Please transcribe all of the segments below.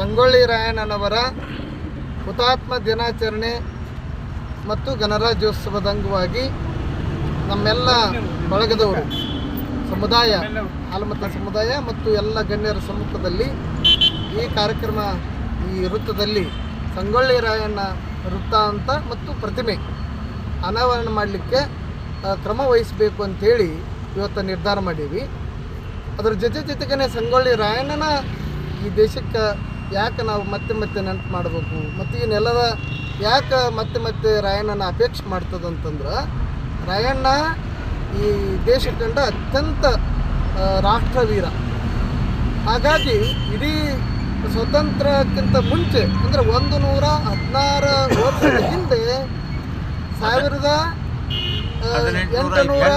ಸಂಗೊಳ್ಳಿ ರಾಯಣ್ಣನವರ ಹುತಾತ್ಮ ದಿನಾಚರಣೆ ಮತ್ತು ಗಣರಾಜ್ಯೋತ್ಸವದ ಅಂಗವಾಗಿ ನಮ್ಮೆಲ್ಲ ಬಳಗದವರು, ಸಮುದಾಯ ಆಲಮತ ಸಮುದಾಯ ಮತ್ತು ಎಲ್ಲ ಗಣ್ಯರ ಸಮ್ಮುಖದಲ್ಲಿ ಈ ಕಾರ್ಯಕ್ರಮ ಈ ವೃತ್ತದಲ್ಲಿ ಸಂಗೊಳ್ಳಿ ರಾಯಣ್ಣ ವೃತ್ತ ಅಂತ ಮತ್ತು ಪ್ರತಿಮೆ ಅನಾವರಣ ಮಾಡಲಿಕ್ಕೆ ಕ್ರಮ ವಹಿಸಬೇಕು ಅಂಥೇಳಿ ಇವತ್ತು ನಿರ್ಧಾರ ಮಾಡೀವಿ. ಅದರ ಜೊತೆ ಜೊತೆಗೇ ಸಂಗೊಳ್ಳಿ ರಾಯಣ್ಣನ ಈ ದೇಶಕ್ಕೆ ಯಾಕೆ ನಾವು ಮತ್ತೆ ಮತ್ತೆ ನೆನಪು ಮಾಡಬೇಕು? ಮತ್ತು ಈ ನೆಲದ ಯಾಕೆ ಮತ್ತೆ ಮತ್ತೆ ರಾಯಣ್ಣನ ಅಪೇಕ್ಷೆ ಮಾಡ್ತದಂತಂದ್ರೆ ರಾಯಣ್ಣ ಈ ದೇಶ ಕಂಡ ಅತ್ಯಂತ ರಾಷ್ಟ್ರವೀರ. ಹಾಗಾಗಿ ಇಡೀ ಸ್ವತಂತ್ರಕ್ಕಿಂತ ಮುಂಚೆ ಅಂದರೆ ಒಂದು ನೂರ ಹದಿನಾರು ವರ್ಷದ ಹಿಂದೆ ಸಾವಿರದ ಎಂಟುನೂರ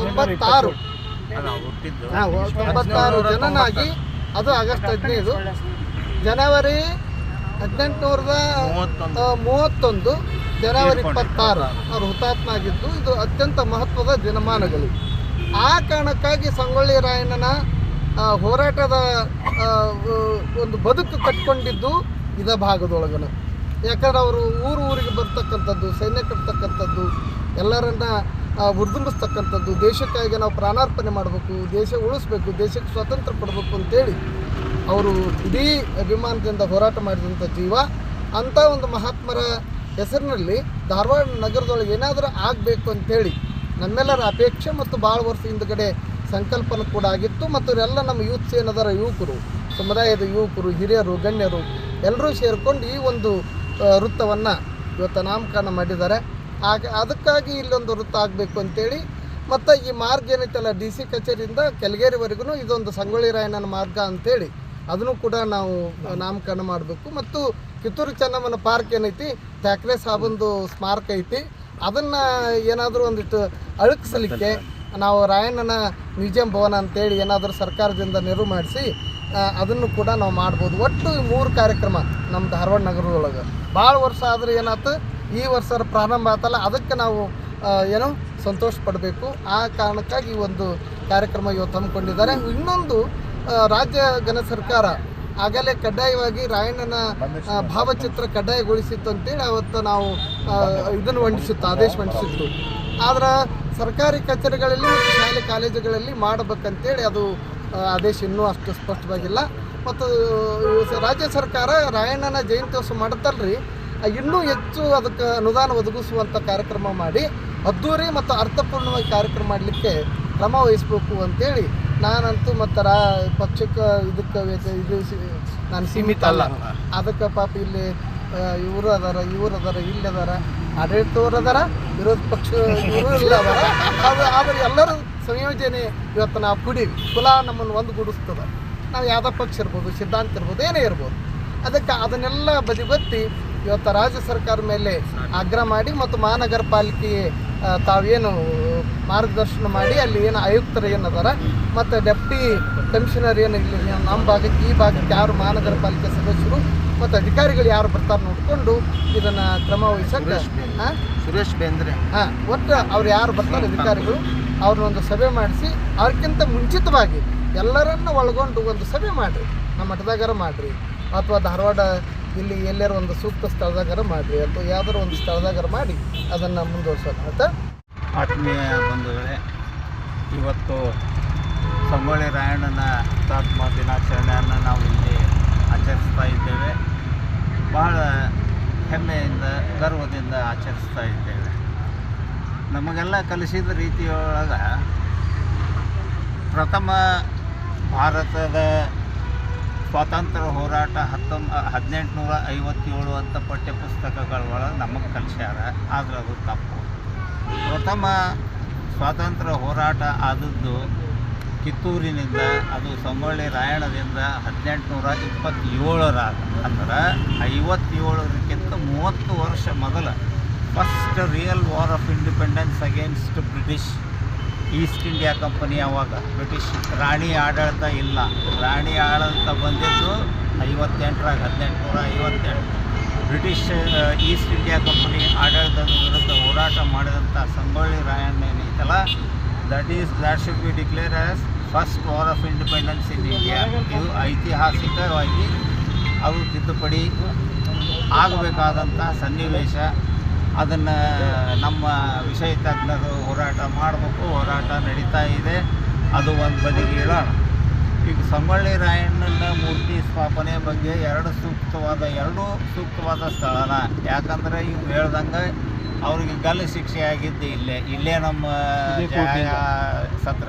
ತೊಂಬತ್ತಾರು. ತೊಂಬತ್ತಾರು ಜನನಾಗಿ ಅದು ಆಗಸ್ಟ್ ಹದಿನೈದು. ಜನವರಿ ಹದಿನೆಂಟುನೂರದ ಮೂವತ್ತೊಂದು. ಜನವರಿ ಇಪ್ಪತ್ತಾರು. ಅವರು ಹುತಾತ್ಮ ಆಗಿದ್ದು ಇದು ಅತ್ಯಂತ ಮಹತ್ವದ ದಿನಮಾನಗಳು. ಆ ಕಾರಣಕ್ಕಾಗಿ ಸಂಗೊಳ್ಳಿ ರಾಯಣ್ಣನ ಹೋರಾಟದ ಒಂದು ಬದುಕು ಕಟ್ಕೊಂಡಿದ್ದು ಇದ ಭಾಗದೊಳಗನ. ಯಾಕಂದ್ರೆ ಅವರು ಊರು ಊರಿಗೆ ಬರ್ತಕ್ಕಂಥದ್ದು ಸೈನ್ಯ ಕಟ್ತಕ್ಕಂಥದ್ದು ಎಲ್ಲರನ್ನ ಹುರಿದುಂಬಿಸ್ತಕ್ಕಂಥದ್ದು ದೇಶಕ್ಕಾಗಿ ನಾವು ಪ್ರಾಣಾರ್ಪಣೆ ಮಾಡಬೇಕು ದೇಶ ಉಳಿಸ್ಬೇಕು ದೇಶಕ್ಕೆ ಸ್ವಾತಂತ್ರ್ಯ ಕೊಡಬೇಕು ಅಂತೇಳಿ ಅವರು ಇಡೀ ಅಭಿಮಾನದಿಂದ ಹೋರಾಟ ಮಾಡಿದಂಥ ಜೀವ, ಅಂಥ ಒಂದು ಮಹಾತ್ಮರ ಹೆಸರಿನಲ್ಲಿ ಧಾರವಾಡ ನಗರದೊಳಗೆ ಏನಾದರೂ ಆಗಬೇಕು ಅಂತೇಳಿ ನಮ್ಮೆಲ್ಲರ ಅಪೇಕ್ಷೆ ಮತ್ತು ಭಾಳ ವರ್ಷ ಹಿಂದ್ಗಡೆ ಸಂಕಲ್ಪನ ಕೂಡ ಆಗಿತ್ತು. ಮತ್ತು ಎಲ್ಲ ನಮ್ಮ ಯೂತ್ಸ್ ಸೇನದರ ಯುವಕರು, ಸಮುದಾಯದ ಯುವಕರು, ಹಿರಿಯರು, ಗಣ್ಯರು ಎಲ್ಲರೂ ಸೇರಿಕೊಂಡು ಈ ಒಂದು ವೃತ್ತವನ್ನು ಇವತ್ತು ನಾಮಕರಣ ಮಾಡಿದ್ದಾರೆ. ಹಾಗೆ ಅದಕ್ಕಾಗಿ ಇಲ್ಲೊಂದು ವೃತ್ತ ಆಗಬೇಕು ಅಂತೇಳಿ ಮತ್ತು ಈ ಮಾರ್ಗ ಏನೈತಲ್ಲ ಡಿ ಸಿ ಕಚೇರಿಯಿಂದ ಕೆಳಗೇರಿವರೆಗೂ ಇದೊಂದು ಸಂಗೊಳ್ಳಿ ರಾಯಣ್ಣನ ಮಾರ್ಗ ಅಂತೇಳಿ ಅದನ್ನು ಕೂಡ ನಾವು ನಾಮಕರಣ ಮಾಡಬೇಕು. ಮತ್ತು ಕಿತ್ತೂರು ಚೆನ್ನಮ್ಮನ ಪಾರ್ಕ್ ಏನೈತಿ? ಥ್ಯಾಕ್ರೆ ಸಾಬಂದು ಸ್ಮಾರಕ ಐತಿ. ಅದನ್ನು ಏನಾದರೂ ಒಂದಿಷ್ಟು ಅಳಕಿಸಲಿಕ್ಕೆ ನಾವು ರಾಯಣ್ಣನ ಮ್ಯೂಸಿಯಂ ಭವನ ಅಂತೇಳಿ ಏನಾದರೂ ಸರ್ಕಾರದಿಂದ ನೆರವು ಮಾಡಿಸಿ ಅದನ್ನು ಕೂಡ ನಾವು ಮಾಡ್ಬೋದು. ಒಟ್ಟು ಮೂರು ಕಾರ್ಯಕ್ರಮ ನಮ್ಮ ಧಾರವಾಡ ನಗರದೊಳಗೆ. ಭಾಳ ವರ್ಷ ಆದ್ರೆ ಏನಾಯ್ತು ಈ ವರ್ಷ ಪ್ರಾರಂಭ ಆತಲ್ಲ, ಅದಕ್ಕೆ ನಾವು ಏನು ಸಂತೋಷ ಪಡಬೇಕು. ಆ ಕಾರಣಕ್ಕಾಗಿ ಒಂದು ಕಾರ್ಯಕ್ರಮ ಇವತ್ತು ಹಮ್ಮಿಕೊಂಡಿದ್ದಾರೆ. ಇನ್ನೊಂದು ರಾಜ್ಯ ಘನ ಸರ್ಕಾರ ಆಗಲೇ ಕಡ್ಡಾಯವಾಗಿ ರಾಯಣ್ಣನ ಭಾವಚಿತ್ರ ಕಡ್ಡಾಯಗೊಳಿಸಿತ್ತು ಅಂತೇಳಿ ಅವತ್ತು ನಾವು ಇದನ್ನು ಮಂಡಿಸಿತ್ತು, ಆದೇಶ ಮಂಡಿಸಿತ್ತು. ಆದ್ರೆ ಸರ್ಕಾರಿ ಕಚೇರಿಗಳಲ್ಲಿ ಶಾಲೆ ಕಾಲೇಜುಗಳಲ್ಲಿ ಮಾಡಬೇಕಂತೇಳಿ ಅದು ಆದೇಶ ಇನ್ನೂ ಅಷ್ಟು ಸ್ಪಷ್ಟವಾಗಿಲ್ಲ. ಮತ್ತು ರಾಜ್ಯ ಸರ್ಕಾರ ರಾಯಣ್ಣನ ಜಯಂತ್ಯೋತ್ಸವ ಮಾಡುತ್ತಲ್ರಿ. ಇನ್ನೂ ಹೆಚ್ಚು ಅದಕ್ಕೆ ಅನುದಾನ ಒದಗಿಸುವಂಥ ಕಾರ್ಯಕ್ರಮ ಮಾಡಿ ಅದ್ದೂರಿ ಮತ್ತು ಅರ್ಥಪೂರ್ಣವಾಗಿ ಕಾರ್ಯಕ್ರಮ ಮಾಡಲಿಕ್ಕೆ ಕ್ರಮ ವಹಿಸಬೇಕು ಅಂತೇಳಿ ನಾನಂತೂ ಮತ್ತು ರಾ ಪಕ್ಷಕ್ಕೆ ಇದಕ್ಕೆ ಇದು ನಾನು ಸೀಮಿತ ಅಲ್ಲ. ಅದಕ್ಕೆ ಪಾಪ ಇಲ್ಲಿ ಇವರು ಅದಾರ ಇವ್ರು ಅದಾರ ಇಲ್ಲಿ ಅದಾರ. ಆಡಳಿತವ್ರು ಅದಾರ ವಿರೋಧ ಪಕ್ಷ ಇವರು ಇಲ್ಲ ಅದಾರ. ಅದು ಆದ್ರೆ ಎಲ್ಲರೂ ಸಂಯೋಜನೆ ಇವತ್ತು ನಾವು ಕುಡೀವಿ. ಕುಲ ನಮ್ಮನ್ನು ಒಂದುಗೂಡಿಸ್ತದ. ನಾವು ಯಾವುದೋ ಪಕ್ಷ ಇರ್ಬೋದು ಸಿದ್ಧಾಂತ ಇರ್ಬೋದು ಏನೇ ಇರ್ಬೋದು. ಅದಕ್ಕೆ ಅದನ್ನೆಲ್ಲ ಬದಿಗೊತ್ತಿ ಇವತ್ತು ರಾಜ್ಯ ಸರ್ಕಾರ ಮೇಲೆ ಆಗ್ರಹ ಮಾಡಿ ಮತ್ತು ಮಹಾನಗರ ಪಾಲಿಕೆ ತಾವೇನು ಮಾರ್ಗದರ್ಶನ ಮಾಡಿ ಅಲ್ಲಿ ಏನು ಆಯುಕ್ತರು ಏನದಾರ ಮತ್ತು ಡೆಪ್ಟಿ ಕಮಿಷನರ್ ಏನು ನಮ್ಮ ಭಾಗಕ್ಕೆ ಈ ಭಾಗಕ್ಕೆ ಯಾರು ಮಹಾನಗರ ಪಾಲಿಕೆ ಸದಸ್ಯರು ಮತ್ತು ಅಧಿಕಾರಿಗಳು ಯಾರು ಬರ್ತಾರೆ ನೋಡಿಕೊಂಡು ಇದನ್ನು ಕ್ರಮ ವಹಿಸಕ್ಕೆ ಹಾಂ? ಸುರೇಶ್ ಬೇಂದ್ರೆ. ಹಾಂ ಒಟ್ಟು ಅವ್ರು ಯಾರು ಬರ್ತಾರೆ ಅಧಿಕಾರಿಗಳು ಅವ್ರನ್ನೊಂದು ಸಭೆ ಮಾಡಿಸಿ ಅವ್ರಿಗಿಂತ ಮುಂಚಿತವಾಗಿ ಎಲ್ಲರನ್ನ ಒಳಗೊಂಡು ಒಂದು ಸಭೆ ಮಾಡಿರಿ ನಮ್ಮ ಮಠದಾಗಾರ ಮಾಡಿರಿ ಅಥವಾ ಧಾರವಾಡ ಇಲ್ಲಿ ಎಲ್ಲರೂ ಒಂದು ಸೂಕ್ತ ಸ್ಥಳದಾಗಾರ ಮಾಡಿರಿ ಅಥವಾ ಯಾವ್ದಾರು ಒಂದು ಸ್ಥಳದಾಗರ ಮಾಡಿ ಅದನ್ನು ಮುಂದುವರ್ಸೋಣ ಆಯ್ತಾ? ಆತ್ಮೀಯ ಬಂಧುಗಳೇ ಇವತ್ತು ಸಂಗೊಳ್ಳಿ ರಾಯಣ್ಣನ ಹುತಾತ್ಮ ದಿನಾಚರಣೆಯನ್ನು ನಾವು ಇಲ್ಲಿ ಆಚರಿಸ್ತಾ ಇದ್ದೇವೆ. ಭಾಳ ಹೆಮ್ಮೆಯಿಂದ, ಗರ್ವದಿಂದ ಆಚರಿಸ್ತಾ ಇದ್ದೇವೆ. ನಮಗೆಲ್ಲ ಕಲಿಸಿದ ರೀತಿಯೊಳಗೆ ಪ್ರಥಮ ಭಾರತದ ಸ್ವಾತಂತ್ರ್ಯ ಹೋರಾಟ ಹತ್ತೊಂಬ ಹದಿನೆಂಟುನೂರ ಐವತ್ತೇಳು ಅಂತ ಪಠ್ಯಪುಸ್ತಕಗಳೊಳಗೆ ನಮಗೆ ಕಲಿಸ್ಯಾರ, ಆದ್ರೆ ಅದು ತಪ್ಪು. ಪ್ರಥಮ ಸ್ವಾತಂತ್ರ್ಯ ಹೋರಾಟ ಆದದ್ದು ಕಿತ್ತೂರಿನಿಂದ ಅದು ಸಂಗೊಳ್ಳಿ ರಾಯಣದಿಂದ ಹದಿನೆಂಟುನೂರ ಇಪ್ಪತ್ತೇಳರಾಗ ಅಂದ್ರೆ ಐವತ್ತೇಳರಕ್ಕಿಂತ ಮೂವತ್ತು ವರ್ಷ ಮೊದಲ first real war of independence against British East India company ಅವಾಗ ಬ್ರಿಟಿಷ್ ರಾಣಿ ಆಡಳಿತ ಇಲ್ಲ. ರಾಣಿ ಆಡಳಿತ ಬಂದಿದ್ದು ಐವತ್ತೆಂಟರಾಗ ಹದಿನೆಂಟುನೂರ ಐವತ್ತೆಂಟು. ಬ್ರಿಟಿಷ್ ಈಸ್ಟ್ ಇಂಡಿಯಾ ಕಂಪನಿ ಆಡಳಿತದ ವಿರುದ್ಧ ಹೋರಾಟ ಮಾಡಿದಂಥ ಸಂಗೊಳ್ಳಿ ರಾಯಣ್ಣ ಏನೈತಲ್ಲ that is that should be declare as first war of independence in India ಇದು ಐತಿಹಾಸಿಕವಾಗಿ ಅದು ತಿದ್ದುಪಡಿ ಆಗಬೇಕಾದಂಥ ಸನ್ನಿವೇಶ. ಅದನ್ನು ನಮ್ಮ ವಿಷಯ ತಜ್ಞರು ಹೋರಾಟ ಮಾಡಬೇಕು ಹೋರಾಟ ನಡೀತಾ ಇದೆ. ಅದು ಒಂದು ಬದಿಗೆ ಇಡೋಣ ಈಗ ಸಂಗೊಳ್ಳಿ ರಾಯಣ್ಣನ ಮೂರ್ತಿ ಸ್ಥಾಪನೆ ಬಗ್ಗೆ ಎರಡು ಸೂಕ್ತವಾದ ಎರಡೂ ಸೂಕ್ತವಾದ ಸ್ಥಳನ. ಯಾಕಂದರೆ ಇವ್ರು ಹೇಳ್ದಂಗೆ ಅವ್ರಿಗೆ ಗಲ್ಲು ಶಿಕ್ಷೆ ಆಗಿದ್ದು ಇಲ್ಲೇ. ಇಲ್ಲೇ ನಮ್ಮ ಸತ್ರ.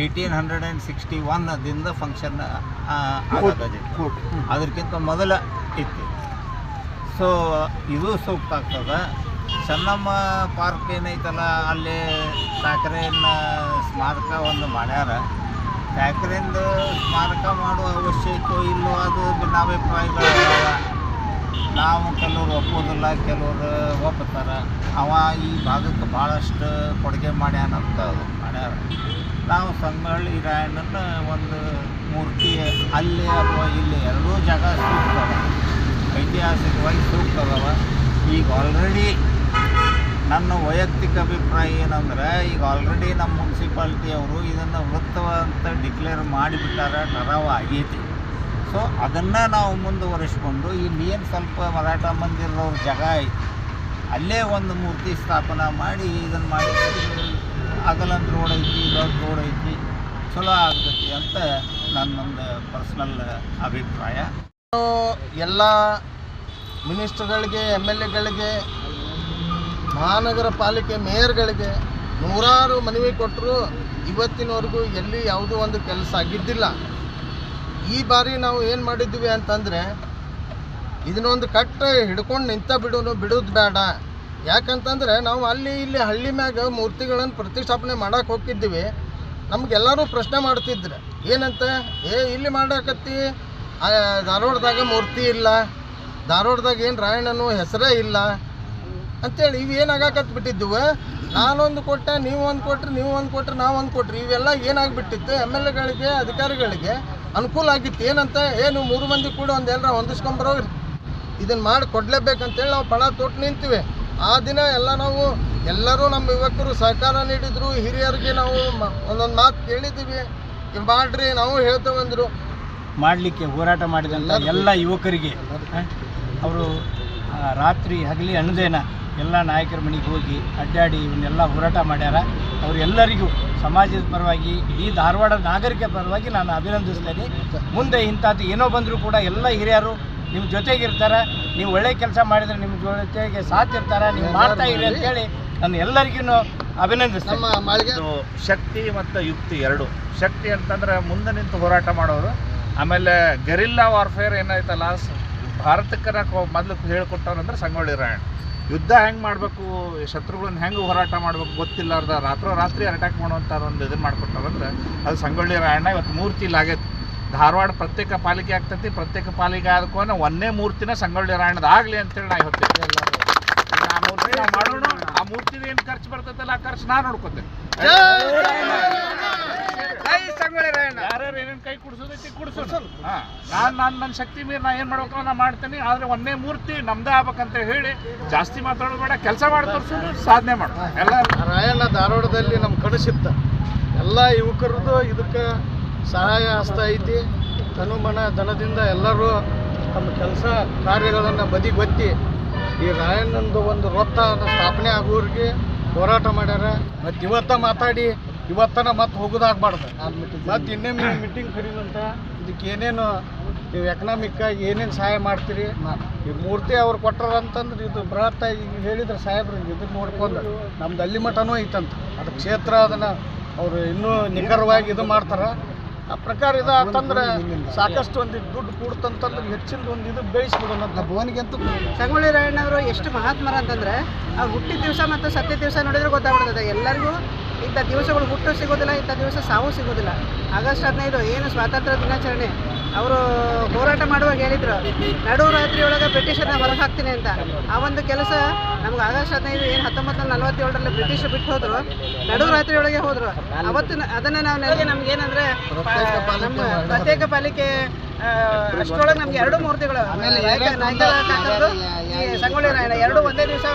ಏಯ್ಟೀನ್ ಹಂಡ್ರೆಡ್ ಆ್ಯಂಡ್ ಸಿಕ್ಸ್ಟಿ ಒನ್ದಿಂದ ಫಂಕ್ಷನ್ ಆಗೋದಿತ್ತು ಅದಕ್ಕಿಂತ ಮೊದಲ ಇತ್ತು. ಸೊ ಇದು ಸೂಕ್ತ ಆಗ್ತದೆ. ಚೆನ್ನಮ್ಮ ಪಾರ್ಕ್ ಏನೈತಲ್ಲ ಅಲ್ಲಿ ಠಾಕ್ರೆನ ಸ್ಮಾರಕ ಒಂದು ಮಾಡ್ಯಾರ. ಠಾಕ್ರೆಂದು ಸ್ಮಾರಕ ಮಾಡುವ ಅವಶ್ಯಕತೆ ಇಲ್ಲೋ ಅದು ಭಿನ್ನಾಭಿಪ್ರಾಯಗಳಾಗ ನಾವು ಕೆಲವರು ಒಪ್ಪೋದಿಲ್ಲ ಕೆಲವರು ಒಪ್ಪುತ್ತಾರೆ ಅವ ಈ ಭಾಗಕ್ಕೆ ಭಾಳಷ್ಟು ಕೊಡುಗೆ ಮಾಡ್ಯಾನಂತ ಮಾಡ್ಯಾರ. ನಾವು ಸಂಗೊಳ್ಳಿ ರಾಯಣ್ಣನ ಒಂದು ಮೂರ್ತಿ, ಅಲ್ಲಿ ಅಥವಾ ಇಲ್ಲಿ ಎರಡೂ ಜಾಗ ಸೂಕ್ತವ. ಐತಿಹಾಸಿಕವಾಗಿ ಸೂಕ್ತದವ. ಈಗ ಆಲ್ರೆಡಿ ನನ್ನ ವೈಯಕ್ತಿಕ ಅಭಿಪ್ರಾಯ ಏನಂದ್ರೆ, ಈಗ ಆಲ್ರೆಡಿ ನಮ್ಮ ಮುನ್ಸಿಪಾಲ್ಟಿಯವರು ಇದನ್ನು ವೃತ್ತವಂತ ಡಿಕ್ಲೇರ್ ಮಾಡಿಬಿಟ್ಟಾರ ಟರಾವ ಆಗೈತಿ ಸೊ ಅದನ್ನು ನಾವು ಮುಂದುವರಿಸ್ಕೊಂಡು ಇಲ್ಲಿ ಏನು ಸ್ವಲ್ಪ ಮರಾಠ ಮಂದಿರದವ್ರ ಜಾಗ ಐತಿ. ಅಲ್ಲೇ ಒಂದು ಮೂರ್ತಿ ಸ್ಥಾಪನಾ ಮಾಡಿ ಇದನ್ನು ಮಾಡಿ ಅಗಲಂತ ರೋಡ್ ಐತಿ ದೊಡ್ಡ ರೋಡ್ ಐತಿ, ಚಲೋ ಆಗ್ತೈತಿ ಅಂತ ನನ್ನೊಂದು ಪರ್ಸ್ನಲ್ ಅಭಿಪ್ರಾಯ. ಎಲ್ಲ ಮಿನಿಸ್ಟರ್ಗಳಿಗೆ, ಎಂ ಎಲ್ ಎಗಳಿಗೆ ಮಹಾನಗರ ಪಾಲಿಕೆ ಮೇಯರ್ಗಳಿಗೆ ನೂರಾರು ಮನವಿ ಕೊಟ್ಟರು ಇವತ್ತಿನವರೆಗೂ ಎಲ್ಲಿ ಯಾವುದೋ ಒಂದು ಕೆಲಸ ಆಗಿದ್ದಿಲ್ಲ. ಈ ಬಾರಿ ನಾವು ಏನು ಮಾಡಿದ್ವಿ ಅಂತಂದರೆ, ಇದನ್ನೊಂದು ಕಟ್ಟ ಹಿಡ್ಕೊಂಡು ನಿಂತ ಬಿಡೋನು ಬಿಡೋದು ಬೇಡ. ಯಾಕಂತಂದರೆ ನಾವು ಅಲ್ಲಿ ಇಲ್ಲಿ ಹಳ್ಳಿ ಮ್ಯಾಗ ಮೂರ್ತಿಗಳನ್ನು ಪ್ರತಿಷ್ಠಾಪನೆ ಮಾಡಕ್ಕೆ ಹೋಗಿದ್ದೀವಿ ನಮಗೆಲ್ಲರೂ ಪ್ರಶ್ನೆ ಮಾಡ್ತಿದ್ರು, ಏನಂತ? ಏ, ಇಲ್ಲಿ ಮಾಡಕತ್ತಿ? ಧಾರವಾಡದಾಗ ಮೂರ್ತಿ ಇಲ್ಲ. ಧಾರವಾಡದಾಗ ಏನು ರಾಯಣ್ಣನು ಹೆಸರೇ ಇಲ್ಲ. ಅಂತೇಳಿ ಇವು ಏನಾಗಕತ್ ಬಿಟ್ಟಿದ್ವು? ನಾನೊಂದು ಕೊಟ್ಟೆ ನೀವು ಒಂದು ಕೊಟ್ರಿ ನೀವು ಒಂದು ಕೊಟ್ರಿ ನಾವು ಒಂದು ಕೊಟ್ರಿ, ಇವೆಲ್ಲ ಏನಾಗ್ಬಿಟ್ಟಿತ್ತು ಎಂ ಎಲ್ ಎಗಳಿಗೆ, ಅಧಿಕಾರಿಗಳಿಗೆ ಅನುಕೂಲ ಆಗಿತ್ತು. ಏನಂತ ಏನು ಮೂರು ಮಂದಿ ಕೂಡ ಒಂದು ಎಲ್ಲರ ಹೊಂದಿಸ್ಕೊಂಬರೋಗ್ರಿ ಇದನ್ನು ಮಾಡಿ ಕೊಡಲೇಬೇಕಂತೇಳಿ ನಾವು ಪಣ ತೊಟ್ಟು ನಿಂತೀವಿ. ಆ ದಿನ ಎಲ್ಲ ನಾವು ಎಲ್ಲರೂ ನಮ್ಮ ಯುವಕರು ಸಹಕಾರ ನೀಡಿದ್ರು. ಹಿರಿಯರಿಗೆ ನಾವು ಒಂದೊಂದು ಮಾತು ಕೇಳಿದ್ದೀವಿ ಮಾಡ್ರಿ ನಾವು ಅಂದರು. ಮಾಡಲಿಕ್ಕೆ ಹೋರಾಟ ಮಾಡಿದಂಥ ಎಲ್ಲ ಯುವಕರಿಗೆ. ಅವರು ರಾತ್ರಿ ಹಗಲಿ ಅಣದೇನ ಎಲ್ಲ ನಾಯಕರ ಮನೆಗೆ ಹೋಗಿ ಅಡ್ಡಾಡಿ ಇವನ್ನೆಲ್ಲ ಹೋರಾಟ ಮಾಡ್ಯಾರ. ಅವರೆಲ್ಲರಿಗೂ ಸಮಾಜದ ಪರವಾಗಿ ಈ ಧಾರವಾಡ ನಾಗರಿಕ ಪರವಾಗಿ ನಾನು ಅಭಿನಂದಿಸ್ತೇನೆ. ಮುಂದೆ ಇಂಥದ್ದು ಏನೋ ಬಂದರೂ ಕೂಡ ಎಲ್ಲ ಹಿರಿಯರು ನಿಮ್ಮ ಜೊತೆಗಿರ್ತಾರೆ. ನೀವು ಒಳ್ಳೆ ಕೆಲಸ ಮಾಡಿದರೆ ನಿಮ್ಮ ಜೊತೆಗೆ ಸಾಥ್ ಇರ್ತಾರೆ. ನೀವು ಮಾಡ್ತಾ ಇರಿ ಅಂತೇಳಿ ನಾನು ಎಲ್ಲರಿಗೂ ಅಭಿನಂದಿಸ್ತೇನೆ. ಶಕ್ತಿ ಮತ್ತು ಯುಕ್ತಿ ಎರಡು. ಶಕ್ತಿ ಅಂತಂದ್ರೆ ಮುಂದೆ ನಿಂತು ಹೋರಾಟ ಮಾಡೋರು. ಆಮೇಲೆ ಗರಿಲ್ಲಾ ವಾರ್ಫೇರ್ ಏನಾಯ್ತಲ್ಲ ಭಾರತಕ್ಕೆ ಮೊದಲು ಮೊದಲು ಹೇಳ್ಕೊಟ್ಟವ್ರಂದ್ರೆ ಸಂಗೊಳ್ಳಿ ರಾಯಣ್ಣ. ಯುದ್ಧ ಹೆಂಗೆ ಮಾಡಬೇಕು? ಶತ್ರುಗಳನ್ನ ಹೆಂಗೆ ಹೋರಾಟ ಮಾಡಬೇಕು ಗೊತ್ತಿಲ್ಲಾರ್ದ? ರಾತ್ರೋ ರಾತ್ರಿ ಅಟ್ಯಾಕ್ ಮಾಡುವಂಥ ಒಂದು ಇದನ್ನು ಮಾಡ್ಕೊಟ್ಟವ್ರಂದ್ರೆ ಅದು ಸಂಗೊಳ್ಳಿ ರಾಯಣ್ಣ ಇವತ್ತು ಮೂರ್ತಿ ಆಗೈತೆ. ಧಾರವಾಡ ಪ್ರತ್ಯೇಕ ಪಾಲಿಕೆ ಆಗ್ತೈತಿ. ಪ್ರತ್ಯೇಕ ಪಾಲಿಕೆ ಆದ್ಕೋನ ಒಂದೇ ಮೂರ್ತಿನ ಸಂಗೊಳ್ಳಿ ರಾಯಣ್ಣದ ಆಗಲಿ ಅಂತೇಳಿ ನಾ ಮೂರ್ತಿ ಮಾಡೋಣ. ಆ ಮೂರ್ತಿದ ಏನು ಖರ್ಚು ಬರ್ತೈತಲ್ಲ ಆ ಖರ್ಚು ನಾ ನೋಡ್ಕೋತೇನೆ. ಕುಡಿಸೋದೈತಿ ಕುಡಿಸೋಣ. ನಾನು ನಾನು ನನ್ನ ಶಕ್ತಿ ಮೀರಿ ನಾ ಏನು ಮಾಡ್ಬೇಕು ನಾನು ಮಾಡ್ತೀನಿ ಆದ್ರೆ ಒಂದೇ ಮೂರ್ತಿ ನಮ್ದೇ ಆಗ್ಬೇಕಂತ ಹೇಳಿ ಜಾಸ್ತಿ ಮಾತಾಡೋದು ಬೇಡ ಕೆಲಸ ಮಾಡ್ತಾರೆ ಸಾಧನೆ ಮಾಡ. ಎಲ್ಲ ರಾಯಣ್ಣ ಧಾರವಾಡದಲ್ಲಿ ನಮ್ಮ ಕನಸಿತ್ತ. ಎಲ್ಲ ಯುವಕರದ್ದು ಇದಕ್ಕೆ ಸಹಾಯ ಹಸ್ತ ಐತಿ. ತನುಮನ ಧನದಿಂದ ಎಲ್ಲರೂ ತಮ್ಮ ಕೆಲಸ ಕಾರ್ಯಗಳನ್ನು ಬದಿಗೊತ್ತಿ ಈ ರಾಯಣ್ಣಂದು ಒಂದು ರೊತ್ತ ಸ್ಥಾಪನೆ ಆಗೋರಿಗೆ ಹೋರಾಟ ಮಾಡ್ಯಾರ. ಮತ್ತು ಇವತ್ತ ಮಾತಾಡಿ ಇವತ್ತನ ಮತ್ತೆ ಹೋಗೋದಾಗಬಾರ್ದು. ಮತ್ತೆ ಇನ್ನೊಮ್ಮೆ ಮೀಟಿಂಗ್ ಕರೀದಂತ ಇದಕ್ಕೆ ಏನೇನು ನೀವು ಎಕನಾಮಿಕ್ ಆಗಿ ಏನೇನು ಸಹಾಯ ಮಾಡ್ತೀರಿ? ಈ ಮೂರ್ತಿ ಅವ್ರು ಕೊಟ್ಟರ ಅಂತಂದ್ರೆ ಇದು ಬೃಹತ್ ಈಗ ಹೇಳಿದ್ರೆ ಸಾಹೇಬ್ರು ಇದನ್ನ ನೋಡ್ಕೊಂಡು ನಮ್ದು ಅಲ್ಲಿ ಮಠನೂ ಐತಂತ. ಅದು ಕ್ಷೇತ್ರ ಅದನ್ನು ಅವರು ಇನ್ನೂ ನಿಖರವಾಗಿ ಇದು ಮಾಡ್ತಾರೆ. ಆ ಪ್ರಕಾರ ಇದು ಅಂತಂದ್ರೆ ಸಾಕಷ್ಟು ಒಂದು ದುಡ್ಡು ಕೂಡ್ತಂತಂದ್ರೆ ಹೆಚ್ಚಿನ ಒಂದು ಇದು ಬೆಳೆಸ್ಬಿಡೋಣ ಅಂತ. ಭುವನಿಗಂತೂ ಸಂಗೊಳ್ಳಿ ರಾಯಣ್ಣವರು ಎಷ್ಟು ಮಹಾತ್ಮರ ಅಂತಂದ್ರೆ ಆ ಹುಟ್ಟಿದ ದಿವಸ ಮತ್ತು ಸತ್ಯ ದಿವಸ ನೋಡಿದ್ರೆ ಗೊತ್ತಾಗ್ಬಿಡ್ತದೆ. ಎಲ್ಲರಿಗೂ ಇಂಥ ದಿವಸಗಳು ಹುಟ್ಟು ಸಿಗೋದಿಲ್ಲ ಇಂಥ ದಿವಸ ಸಾವು ಸಿಗೋದಿಲ್ಲ. ಆಗಸ್ಟ್ ಹದಿನೈದು ಏನು ಸ್ವಾತಂತ್ರ್ಯ ದಿನಾಚರಣೆ. ಅವರು ಹೋರಾಟ ಮಾಡುವಾಗ ಹೇಳಿದ್ರು ನಡು ರಾತ್ರಿ ಒಳಗೆ ಬ್ರಿಟಿಷರನ್ನ ಹೊರಗೆ ಹಾಕ್ತೀನಿ ಅಂತ. ಆ ಒಂದು ಕೆಲಸ ನಮ್ಗೆ ಆಗಸ್ಟ್ ಹದಿನೈದು ಏನು ಹತ್ತೊಂಬತ್ತು ನಲ್ವತ್ತೇಳರಲ್ಲಿ ಬ್ರಿಟಿಷರು ಬಿಟ್ಟು ಹೋದರು. ನಡು ರಾತ್ರಿ ಒಳಗೆ ಹೋದ್ರು. ಅವತ್ತಿನ ಅದನ್ನು ನಾವು ನನಗೆ ನಮ್ಗೆ ಏನಂದ್ರೆ ನಮ್ಮ ಪ್ರತ್ಯೇಕ ಪಾಲಿಕೆ ಅಷ್ಟೊಳಗೆ ಅಷ್ಟರೊಳಗೆ ನಮ್ಗೆ ಎರಡು ಮೂರ್ತಿಗಳು ಆಮೇಲೆ ನಾಯಕ ಕಾಕಂದು, ಈ ಸಂಗೊಳ್ಳಿ ರಾಯಣ್ಣ. ಎರಡು ಒಂದೇ ದಿವಸ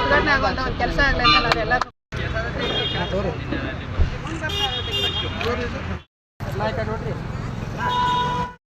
ಉದ್ಘಾಟನೆ ಆಗುವಂಥ ಒಂದು ಕೆಲಸ ಆಗಲಿ ಅಂತ ನಾವೆಲ್ಲ ಮಾತಾಡ್ಬಿಡ್ರಿ